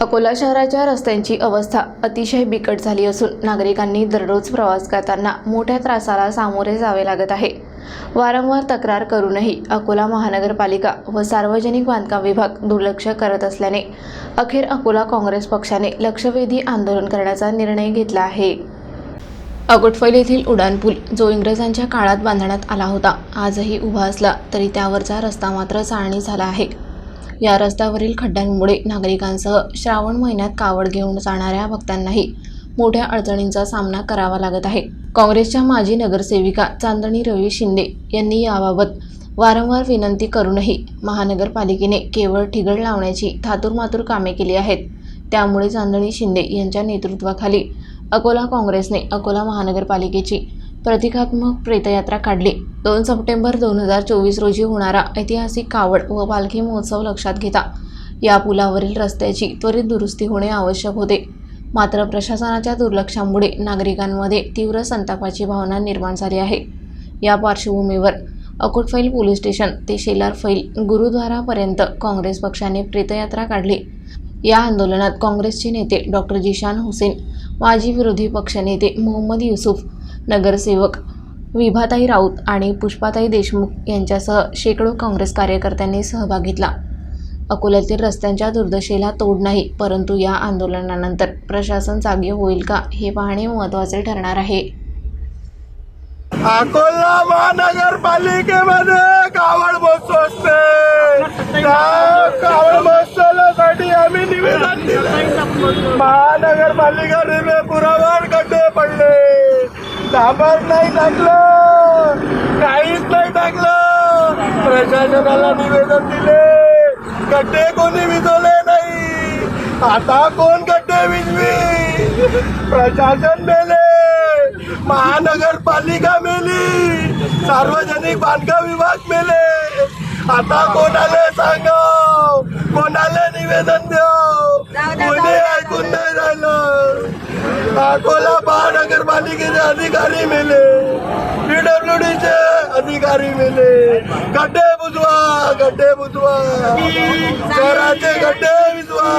अकोला शहराच्या रस्त्यांची अवस्था अतिशय बिकट झाली असून नागरिकांनी दररोज प्रवास करताना मोठ्या त्रासाला सामोरे जावे लागत आहे. वारंवार तक्रार करूनही अकोला महानगरपालिका व सार्वजनिक बांधकाम विभाग दुर्लक्ष करत असल्याने अखेर अकोला काँग्रेस पक्षाने लक्षवेधी आंदोलन करण्याचा निर्णय घेतला आहे. अकोटफैल येथील उड्डाणपूल जो इंग्रजांच्या काळात बांधण्यात आला होता आजही उभा असला तरी त्यावरचा रस्ता मात्र चाळणी झाला आहे. या रस्त्यावरील खड्ड्यांमुळे नागरिकांसह श्रावण महिन्यात कावड घेऊन जाणाऱ्या भक्तांनाही मोठ्या अडचणींचा सामना करावा लागत आहे. काँग्रेसच्या माजी नगरसेविका चांदणी रवी शिंदे यांनी याबाबत वारंवार विनंती करूनही महानगरपालिकेने केवळ ठिगळ लावण्याची थातुरमातुर कामे केली आहेत. त्यामुळे चांदणी शिंदे यांच्या नेतृत्वाखाली अकोला काँग्रेसने अकोला महानगरपालिकेची प्रतिकात्मक प्रेतयात्रा काढली. दोन सप्टेंबर दोन हजार चोवीस रोजी होणारा ऐतिहासिक कावड व पालखी महोत्सव लक्षात घेता. या पुलावरील रस्त्याची त्वरित दुरुस्ती होणे आवश्यक होते. मात्र प्रशासनाच्या दुर्लक्षामुळे नागरिकांमध्ये तीव्र संतापाची भावना निर्माण झाली आहे. या पार्श्वभूमीवर अकोटफैल पोलीस स्टेशन ते शेलार फैल गुरुद्वारापर्यंत काँग्रेस पक्षाने प्रेतयात्रा काढली. या आंदोलनात काँग्रेसचे नेते डॉक्टर जिशान हुसेन माजी विरोधी पक्षनेते मोहम्मद युसुफ नगरसेवक विभाताई राऊत आणि पुष्पाताई देशमुख यांच्यासह शेकडो काँग्रेस कार्यकर्त्यांनी सहभाग घेतला. अकोल्यातील रस्त्यांच्या दुर्दशेला तोड नाही परंतु या आंदोलनानंतर प्रशासन जागे होईल का हे पाहणे महत्त्वाचे ठरणार आहे. अकोला महानगरपालिकेमध्ये कावड महोत्सव असते त्या कावड महोत्सवासाठी आम्ही निवेदन महानगरपालिकाने महानगरपालिका रेल्वे पुरावर गड्डे पडले? डांबर नाही टाकलं. काहीच नाही टाकलं. प्रशासनाला निवेदन दिले. गड्डे कोणी विजवले नाही. आता कोण गड्डे विजवी? प्रशासन मेले. महानगरपालिका मेली. सार्वजनिक बांधकाम विभाग मेले. आता कोणाला सांगाव? कोणाला निवेदन द्याव कोणी ऐकून नाही राहिलं अकोला महानगरपालिकेचे अधिकारी मेले पीडब्ल्यूडीचे अधिकारी मेले गड्डे बुजवा गड्डे बुजवा शहराचे गड्डे बुजवा